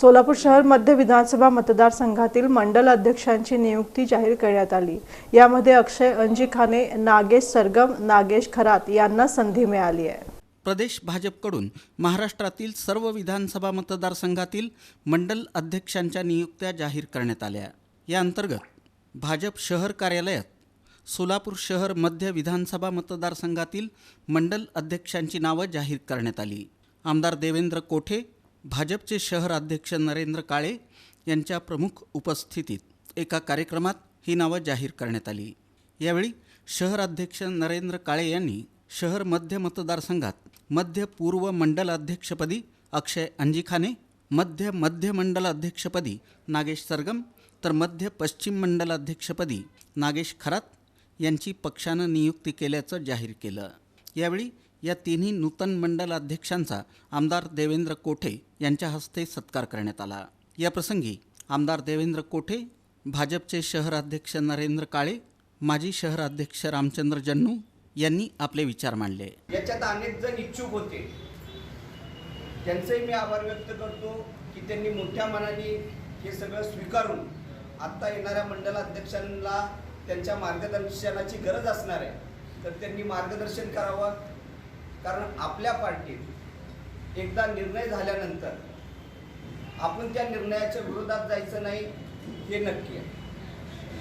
सोलापूर शहर मध्य विधानसभा मतदारसंघातील मंडल अध्यक्षांची नियुक्ती जाहीर करण्यात आली. यामध्ये अक्षय अंजिखाने नागेश सरगम नागेश खरात यांना संधी मिळाली आहे. प्रदेश भाजपकडून महाराष्ट्रातील सर्व विधानसभा मतदारसंघातील मंडल अध्यक्षांच्या नियुक्त्या जाहीर करण्यात आल्या. या अंतर्गत भाजप शहर कार्यालयात सोलापूर शहर मध्य विधानसभा मतदारसंघातील मंडल अध्यक्षांची नावं जाहीर करण्यात आली. आमदार देवेंद्र कोठे भाजपचे शहर अध्यक्ष नरेंद्र काळे यांच्या प्रमुख उपस्थितीत एका कार्यक्रमात ही नावं जाहीर करण्यात आली. यावेळी शहर अध्यक्ष नरेंद्र काळे यांनी शहर मध्य मतदारसंघात मध्य पूर्व मंडल अध्यक्षपदी अक्षय अंजिखाने मध्य मध्य मंडल अध्यक्षपदी नागेश सरगम तर मध्य पश्चिम मंडल अध्यक्षपदी नागेश खरात यांची पक्षानं नियुक्ती केल्याचं जाहीर केलं. यावेळी या तिन्ही नूतन मंडल अध्यक्षांचा आमदार देवेंद्र कोठे यांच्या हस्ते सत्कार करण्यात आला. याप्रसंगी आमदार देवेंद्र कोठे भाजपचे शहर अध्यक्ष नरेंद्र काळे माजी शहर अध्यक्ष रामचंद्र जन्नू यांनी आपले विचार मांडले. याच्यात अनेक जण इच्छुक होते. त्यांचंही मी आभार व्यक्त करतो की त्यांनी मोठ्या मनाने हे सगळं स्वीकारून आत्ता येणाऱ्या मंडलाध्यक्षांना त्यांच्या मार्गदर्शनाची गरज असणार आहे. तर त्यांनी मार्गदर्शन करावं. कारण आपल्या पार्टीत एकदा निर्णय झाल्यानंतर आपण त्या निर्णयाच्या विरोधात जायचं नाही हे नक्की आहे.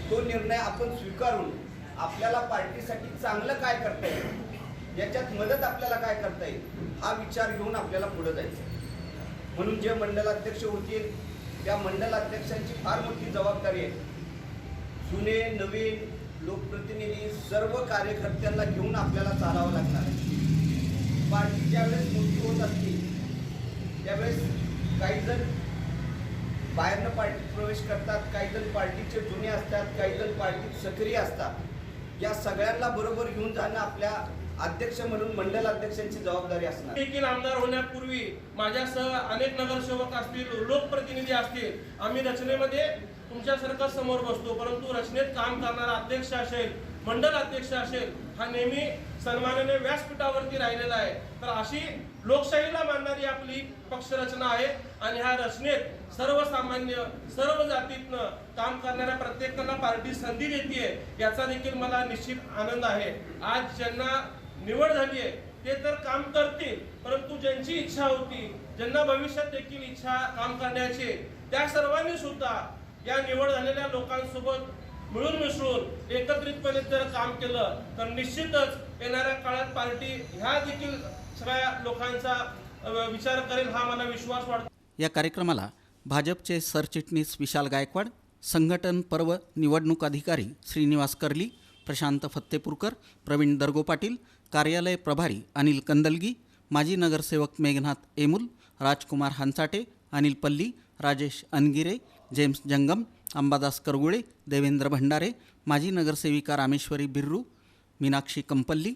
तो निर्णय आपण स्वीकारून आपल्याला पार्टीसाठी चांगलं काय करता येईल याच्यात मदत आपल्याला काय करता येईल हा विचार घेऊन आपल्याला पुढे जायचं म्हणून जे मंडलाध्यक्ष होतील त्या मंडलाध्यक्षांची फार मोठी जबाबदारी आहे. जुने नवीन लोकप्रतिनिधी सर्व कार्यकर्त्यांना घेऊन आपल्याला चालावं लागणार आहे. पार्टी ज्यावेळेस मोठी होत असते त्यावेळेस काही जण बाहेरनं पार्टीत प्रवेश करतात काही जण पार्टीचे जुने असतात काही जण पार्टीत सक्रिय असतात. या सगळ्यांना बरोबर घेऊन जाणं आपल्या अध्यक्ष म्हणून मंडल अध्यक्षांची जबाबदारी असणार. देखील आमदार होण्यापूर्वी माझ्यासह अनेक नगरसेवक असतील लोकप्रतिनिधी असतील आम्ही रचनेमध्ये तुमच्यासारखं समोर बसतो परंतु रचनेत काम करणारा अध्यक्ष असेल मंडल अध्यक्ष असेल हा नेहमी सन्मानाने व्यासपीठावरती राहिलेला आहे. तर अशी लोकशाहीला मानणारी आपली पक्षरचना आहे आणि ह्या रचनेत सर्वसामान्य सर्व जातीतनं काम करणाऱ्या प्रत्येकाला पार्टी संधी देते याचा देखील मला निश्चित आनंद आहे. आज ज्यांना निवड झाली आहे ते तर काम करतील परंतु ज्यांची इच्छा होती ज्यांना भविष्यात देखील इच्छा काम करण्याची त्या सर्वांनी सुद्धा या निवड झालेल्या लोकांसोबत मिळून मिसळून एकत्रितपणे जर काम केलं तर निश्चितच येणाऱ्या काळात पार्टी ह्या देखील सगळ्या लोकांचा विचार करेल हा मला विश्वास वाटतो या कार्यक्रमाला भाजपचे सरचिटणीस विशाल गायकवाड संघटन पर्व निवडणूक अधिकारी श्रीनिवास कर्ली प्रशांत फत्तेपूरकर प्रवीण दर्गो पाटील कार्यालय प्रभारी अनिल कंदलगी माजी नगरसेवक मेघनाथ एमुल राजकुमार हंसाटे अनिल पल्ली राजेश अनगिरे जेम्स जंगम अंबादास करगुळे देवेंद्र भंडारे माजी नगरसेविका रामेश्वरी बिर्रू मीनाक्षी कंपल्ली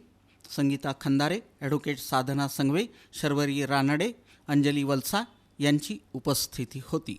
संगीता खंदारे ॲडव्होकेट साधना संगवे शर्वरी रानडे अंजली वलसा यांची उपस्थिती होती.